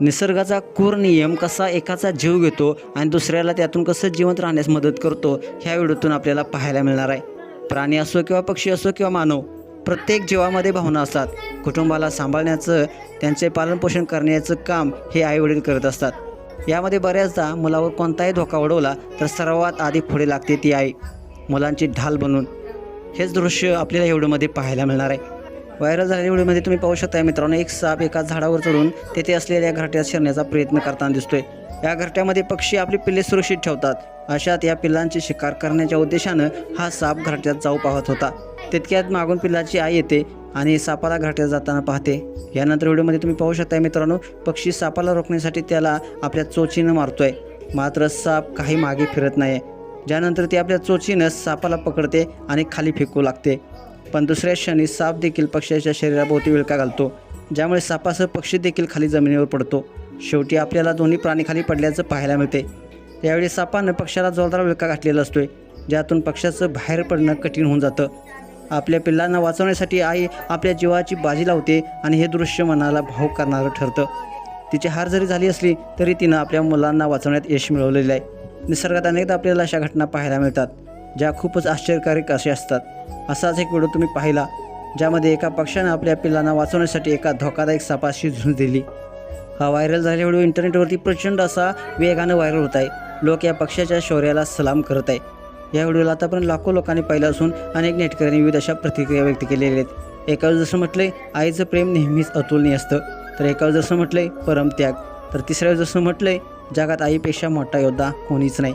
निसर्गाचा क्रूर नियम कसा एकाचा जीव घेतो आणि दुसऱ्याला त्यातून कसं जिवंत राहण्यास मदत करतो ह्या व्हिडिओतून आपल्याला पाहायला मिळणार आहे. प्राणी असो किंवा पक्षी असो किंवा मानव प्रत्येक जीवामध्ये भावना असतात. कुटुंबाला सांभाळण्याचं त्यांचे पालनपोषण करण्याचं काम हे आईवडील करत असतात. यामध्ये बऱ्याचदा मुलावर कोणताही धोका उडवला तर सर्वात आधी पुढे लागते ती आई मुलांची ढाल बनून. हेच दृश्य आपल्याला या पाहायला मिळणार आहे. व्हायरल झालेल्या व्हिडिओमध्ये तुम्ही पाहू शकता मित्रांनो एक साप एका झाडावर चढून तेथे असलेल्या घरट्यात शिरण्याचा प्रयत्न करताना दिसतोय. या घरट्यामध्ये पक्षी आपली पिल्ले सुरक्षित ठेवतात. अशात या पिल्लांची शिकार करण्याच्या उद्देशानं हा साप घरट्यात जाऊ पाहत होता. तितक्यात मागून पिल्लाची आई येते आणि सापाला घरट्यात जाताना पाहते. यानंतर व्हिडिओमध्ये तुम्ही पाहू शकता मित्रांनो पक्षी सापाला रोखण्यासाठी त्याला आपल्या चोचीनं मारतोय. मात्र साप काही मागे फिरत नाही ज्यानंतर ती आपल्या चोचीनं सापाला पकडते आणि खाली फेकू लागते. पण दुसऱ्या क्षणी साप देखील पक्ष्याच्या शरीराभोवती विळका घालतो ज्यामुळे सापासह पक्षी देखील खाली जमिनीवर पडतो. शेवटी आपल्याला दोन्ही प्राणी खाली पडल्याचं पाहायला मिळते. त्यावेळी सापानं पक्षाला जोरदार विळका घातलेला असतोय ज्यातून पक्षाचं बाहेर पडणं कठीण होऊन जातं. आपल्या पिल्लांना वाचवण्यासाठी आई आपल्या जीवाची बाजी लावते आणि हे दृश्य मनाला भावूक करणारं ठरतं. तिची हार जरी झाली असली तरी तिनं आपल्या मुलांना वाचवण्यात यश मिळवलेलं आहे. निसर्गात अनेकदा आपल्याला अशा घटना पाहायला मिळतात. ज्या खूपच आश्चर्यकारक असे असतात. असाच एक व्हिडिओ तुम्ही पाहिला ज्यामध्ये एका पक्षानं आपल्या पिल्लांना वाचवण्यासाठी एका धोकादायक सापाशी झुंज दिली. हा व्हायरल झालेला व्हिडिओ इंटरनेटवरती प्रचंड असा वेगानं व्हायरल होत आहे. लोक या पक्षाच्या शौर्याला सलाम करत आहे या व्हिडिओला आतापर्यंत लाखो लोकांनी पाहिलं असून अनेक नेटकऱ्यांनी विविध अशा प्रतिक्रिया व्यक्त केलेल्या आहेत. एकावर जसं म्हटलंय आईचं प्रेम नेहमीच अतुलनीय असतं. तर एकावर जसं म्हटलंय परमत्याग. तर तिसऱ्यावर जसं म्हटलंय जगात आईपेक्षा मोठा योद्धा कोणीच नाही.